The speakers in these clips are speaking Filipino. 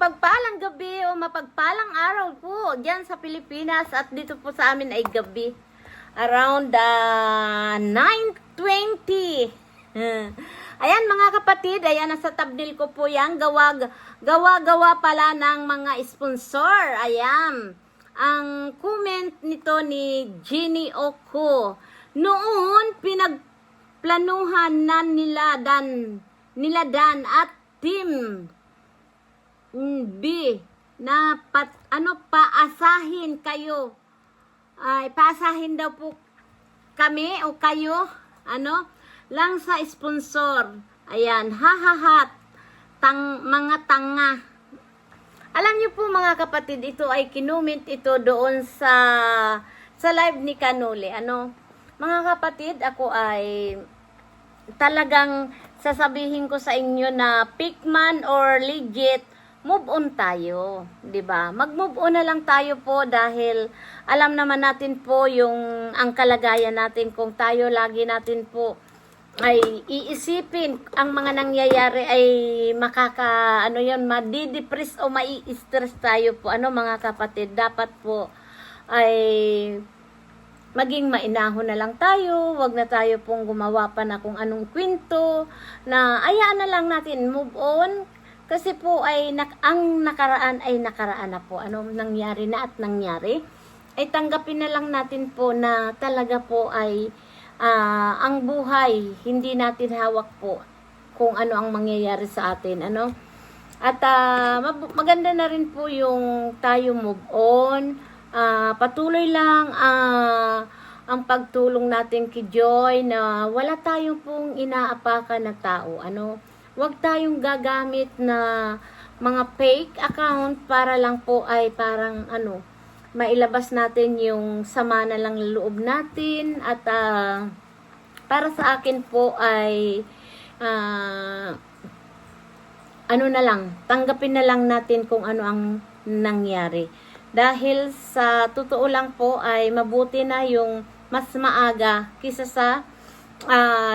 mapagpalang gabi o mapagpalang araw po dyan sa Pilipinas at dito po sa amin ay gabi. Around uh, 9.20. Ayan mga kapatid, ayan nasa tabdil ko po yan. Gawa, gawa-gawa pala ng mga sponsor. Ayan. Ang comment nito ni Ginny Oko. Noon, pinagplanuhan na nila Dan, nila Dan at Team B na pat, ano paasahin kayo. Ay paasahin daw po kami o kayo ano lang sa sponsor. Ayan, ha ha ha. Tang mga tanga. Alam niyo po mga kapatid, ito ay kinument ito doon sa sa live ni Kanuli. Ano? Mga kapatid, ako ay talagang sasabihin ko sa inyo na pickman or legit move on tayo, 'di ba? Mag-move on na lang tayo po dahil alam naman natin po yung ang kalagayan natin kung tayo lagi natin po ay iisipin ang mga nangyayari ay makaka ano yon madidepress o mai-stress tayo po. Ano mga kapatid dapat po ay maging mainahon na lang tayo, wag na tayo pong gumawa pa na kung anong kwento, na ayaan na lang natin, move on, kasi po ay nak ang nakaraan ay nakaraan na po. Ano nangyari na at nangyari, ay tanggapin na lang natin po na talaga po ay ah, ang buhay, hindi natin hawak po kung ano ang mangyayari sa atin, ano? At mab- maganda na rin po yung tayo move on. Ah, patuloy lang ah, ang pagtulong natin kay Joy na wala tayong pong inaapakan na tao. Ano? Huwag tayong gagamit na mga fake account para lang po ay parang ano, mailabas natin yung sama na lang ng loob natin at ah, para sa akin po ay ah, ano na lang, tanggapin na lang natin kung ano ang nangyari. Dahil sa totoo lang po ay mabuti na yung mas maaga kisa sa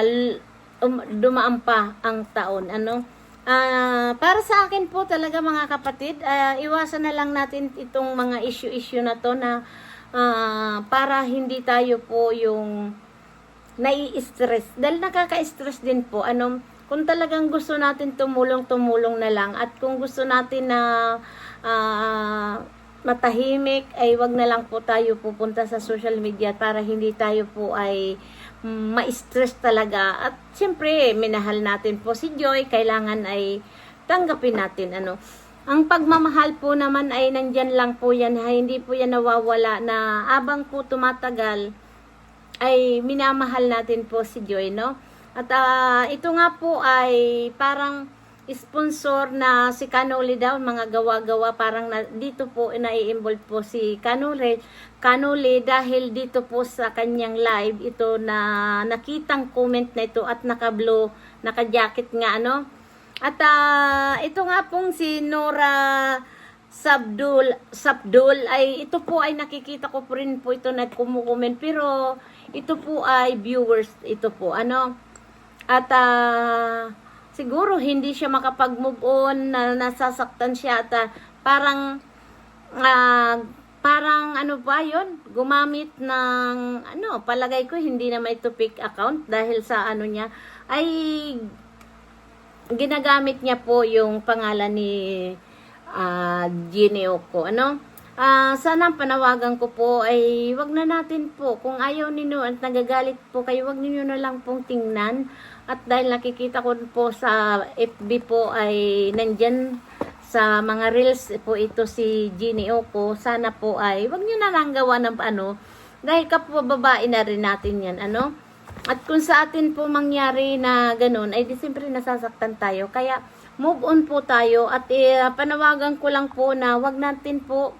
l- um, dumaan pa ang taon. Ano? Ah, para sa akin po talaga mga kapatid, ah, iwasan na lang natin itong mga issue-issue na to na ah, para hindi tayo po yung nai-stress. Dahil nakaka-stress din po. Ano, kung talagang gusto natin tumulong, tumulong na lang. At kung gusto natin na ah, matahimik, ay wag na lang po tayo pupunta sa social media para hindi tayo po ay ma-stress talaga. At siyempre, minahal natin po si Joy. Kailangan ay tanggapin natin. Ano, ang pagmamahal po naman ay nandyan lang po yan. Ha? Hindi po yan nawawala na abang po tumatagal ay minamahal natin po si Joy, no? At ah, ito nga po ay parang sponsor na si Canoli daw, mga gawa-gawa, parang na, dito po nai-involve po si Canoli, Canoli dahil dito po sa kanyang live, ito na nakitang comment na ito at naka-blue, naka-jacket nga, ano? At ah, ito nga pong si Nora Sabdul, Sabdul ay ito po ay nakikita ko po rin po ito na kumukomment pero ito po ay viewers ito po ano at ah, siguro hindi siya makapag-move on na nasasaktan siya at ah, parang ah, parang ano ba yon gumamit ng ano palagay ko hindi naman ito fake account dahil sa ano niya ay ginagamit niya po yung pangalan ni uh, Gineoko. Ano? Ah, sana ang panawagan ko po ay wag na natin po kung ayaw ninyo at nagagalit po kayo wag niyo na lang pong tingnan at dahil nakikita ko po sa FB po ay nandyan sa mga reels po ito si Ginny Oko sana po ay wag niyo na lang gawa ng ano dahil kapwa babae na rin natin yan ano at kung sa atin po mangyari na ganun, ay di siyempre nasasaktan tayo. Kaya move on po tayo at eh, panawagan ko lang po na wag natin po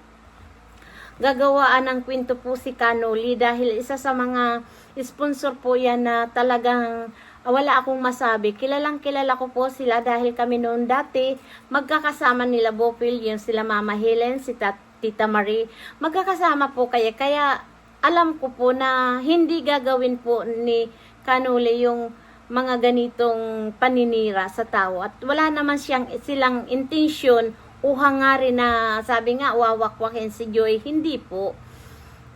gagawaan ng kwento po si Canoli dahil isa sa mga sponsor po yan na talagang wala akong masabi. Kilalang kilala ko po sila dahil kami noon dati magkakasama nila Bopil, yung sila Mama Helen, si Tita Marie. Magkakasama po kaya. Kaya alam ko po na hindi gagawin po ni Canoli yung mga ganitong paninira sa tao at wala naman siyang silang intention rin na sabi nga wawakwakin si Joy. Hindi po.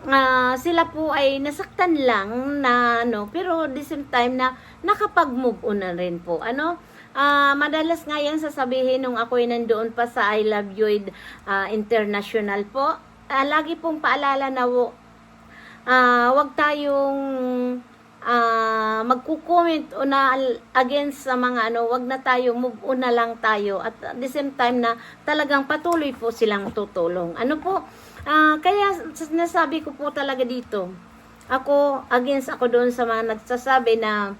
Ah, sila po ay nasaktan lang na ano, pero at the same time na nakapag-move on na rin po. Ano? Ah, madalas nga yan sasabihin nung ako'y nandoon pa sa I Love You ah, International po. Ah, lagi pong paalala na ah, wag tayong ah, magko-comment o na against sa mga ano, wag na tayo, move on na lang tayo. At at the same time na talagang patuloy po silang tutulong. Ano po? Ah, kaya nasabi ko po talaga dito, ako, against ako doon sa mga nagsasabi na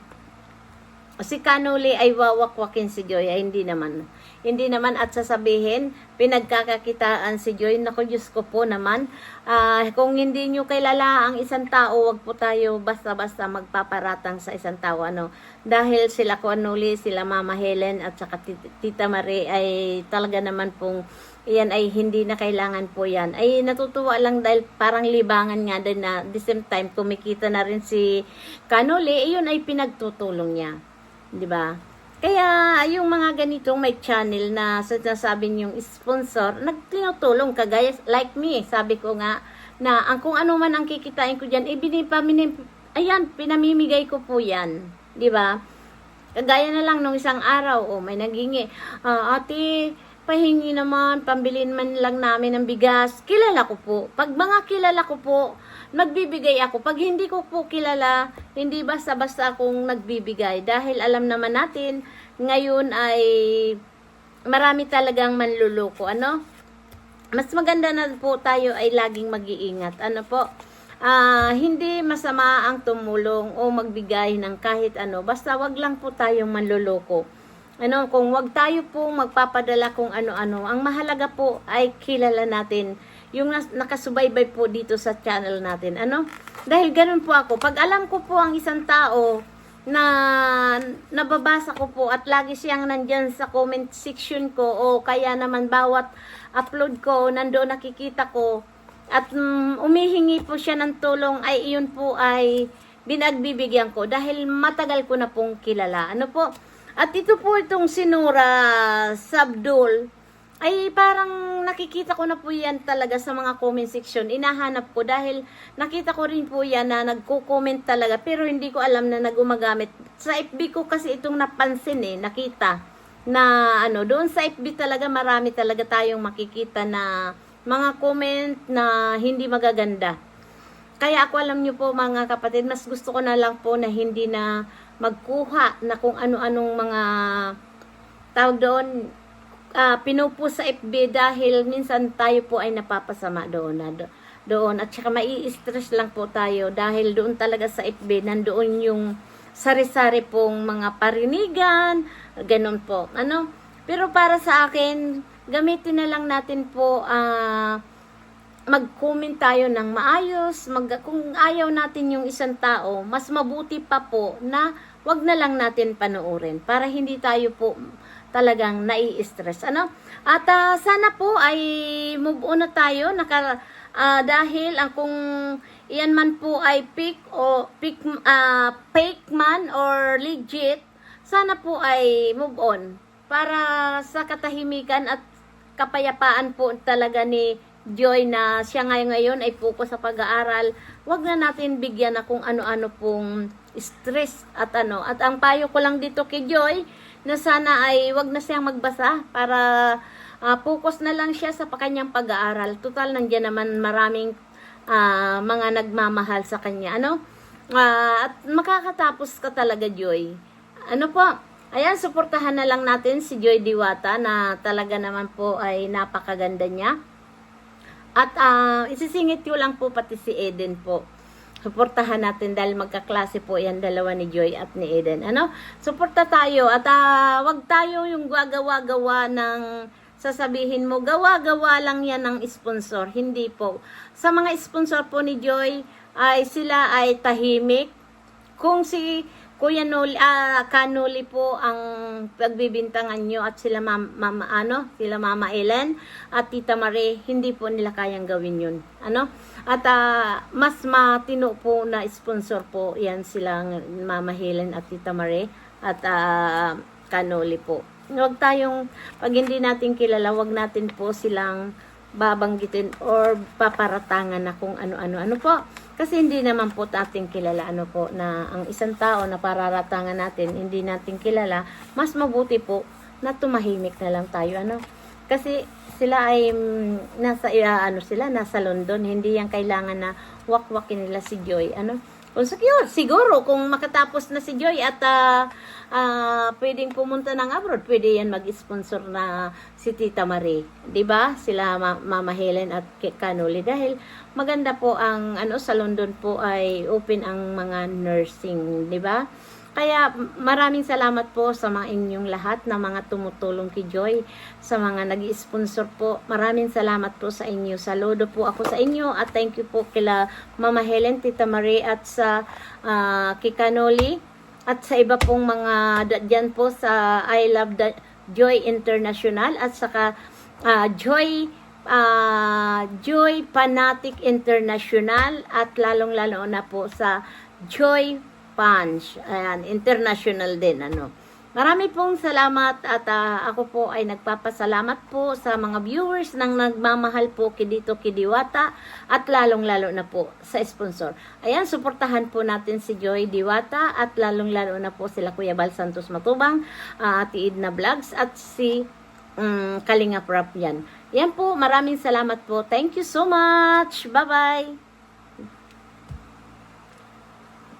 si Kanuli ay wawakwakin si Joy, ay hindi naman. Hindi naman at sasabihin, pinagkakakitaan si Joy. Naku, Diyos ko po naman. Ah, kung hindi nyo kilala ang isang tao, wag po tayo basta-basta magpaparatang sa isang tao. Ano? Dahil sila Kanuli, sila Mama Helen at saka Tit- Tita Marie ay talaga naman pong yan ay hindi na kailangan po yan. Ay natutuwa lang dahil parang libangan nga din na the same time kumikita na rin si Kanuli, yun ay pinagtutulong niya. 'di ba? Kaya yung mga ganitong may channel na sinasabi niyong sponsor, nagtinutulong kagaya like me, sabi ko nga na ang kung ano man ang kikitain ko diyan, ibinipamin ayan, pinamimigay ko po 'yan, 'di ba? Kagaya na lang nung isang araw, oh, may nagingi, "Ah, ate, pahingi naman, pambilin man lang namin ng bigas. Kilala ko po. Pag mga kilala ko po, nagbibigay ako. Pag hindi ko po kilala, hindi basta-basta akong nagbibigay. Dahil alam naman natin, ngayon ay marami talagang manluloko. Ano? Mas maganda na po tayo ay laging mag-iingat. Ano po? Ah, hindi masama ang tumulong o magbigay ng kahit ano. Basta wag lang po tayong manluloko. Ano, kung wag tayo po magpapadala kung ano-ano. Ang mahalaga po ay kilala natin yung nakasubaybay po dito sa channel natin. Ano? Dahil ganun po ako. Pag alam ko po ang isang tao na nababasa ko po at lagi siyang nandyan sa comment section ko o kaya naman bawat upload ko nandoon nakikita ko at mm, umihingi po siya ng tulong ay iyon po ay binagbibigyan ko dahil matagal ko na pong kilala. Ano po? At ito po itong sinura Sabdul ay parang nakikita ko na po yan talaga sa mga comment section. Inahanap ko dahil nakita ko rin po yan na nagko-comment talaga pero hindi ko alam na nagumagamit. Sa FB ko kasi itong napansin eh, nakita na ano, doon sa FB talaga marami talaga tayong makikita na mga comment na hindi magaganda. Kaya ako alam nyo po mga kapatid, mas gusto ko na lang po na hindi na magkuha na kung ano-anong mga tawag doon, ah pinupo sa FB dahil minsan tayo po ay napapasama doon na do- doon. At saka mai-stress lang po tayo dahil doon talaga sa FB nandoon yung sari-sari pong mga parinigan ganun po ano? Pero para sa akin gamitin na lang natin po ah mag-comment tayo ng maayos, mag, kung ayaw natin yung isang tao, mas mabuti pa po na wag na lang natin panoorin para hindi tayo po talagang nai-stress. Ano? At ah, sana po ay move on na tayo naka, ah, dahil ang kung iyan man po ay fake o fake, ah, fake man or legit, sana po ay move on para sa katahimikan at kapayapaan po talaga ni Joy na siya ngayon ngayon ay focus sa pag-aaral. Huwag na natin bigyan na kung ano-ano pong stress at ano. At ang payo ko lang dito kay Joy na sana ay wag na siyang magbasa para ah, focus na lang siya sa kanyang pag-aaral. Total nandiyan naman maraming ah, mga nagmamahal sa kanya. Ano? Ah, at makakatapos ka talaga, Joy. Ano po? Ayan, suportahan na lang natin si Joy Diwata na talaga naman po ay napakaganda niya. At ah, isisingit ko lang po pati si Eden po. Suportahan natin dahil magkaklase po yan dalawa ni Joy at ni Eden. Ano? Suporta tayo at ah, wag tayo yung gagawa-gawa ng sasabihin mo, gawa-gawa lang yan ng sponsor. Hindi po. Sa mga sponsor po ni Joy, ay sila ay tahimik. Kung si Kuya Noli, ah, Kanuli po ang pagbibintangan nyo at sila mama, mama, ano, sila Mama Ellen at Tita Marie, hindi po nila kayang gawin yun. Ano? At ah, mas matino po na sponsor po yan silang Mama Helen at Tita Marie at ah, Kanuli po. Huwag tayong, pag hindi natin kilala, huwag natin po silang babanggitin or paparatangan na kung ano-ano. Ano po? Kasi hindi naman po natin kilala ano po na ang isang tao na pararatangan natin, hindi natin kilala, mas mabuti po na tumahimik na lang tayo. Ano? Kasi sila ay mm, nasa ah, ano sila nasa London, hindi yan kailangan na wakwakin nila si Joy. Ano? Kung siguro, siguro kung makatapos na si Joy at ah, ah, pwedeng pumunta ng abroad, pwede yan mag-sponsor na si Tita Marie. ba? Sila Ma- Mama Helen at Canoli dahil maganda po ang ano sa London po ay open ang mga nursing, ba? Kaya maraming salamat po sa mga inyong lahat na mga tumutulong kay Joy, sa mga nag sponsor po. Maraming salamat po sa inyo. Saludo po ako sa inyo at thank you po kila Mama Helen, Tita Marie at sa ah, Kikanoli at sa iba pong mga dyan po sa I Love the Joy International at saka ah, Joy ah, Joy Fanatic International at lalong-lalo na po sa Joy Punch. Ayan, international din ano. Marami pong salamat at ah, ako po ay nagpapasalamat po sa mga viewers ng nagmamahal po kay dito kay Diwata at lalong-lalo na po sa sponsor. Ayan, suportahan po natin si Joy Diwata at lalong-lalo na po sila Kuya Bal Santos Matubang, uh, Ate Idna Vlogs at si um, Kalinga Prap yan. Yan po, maraming salamat po. Thank you so much. Bye-bye.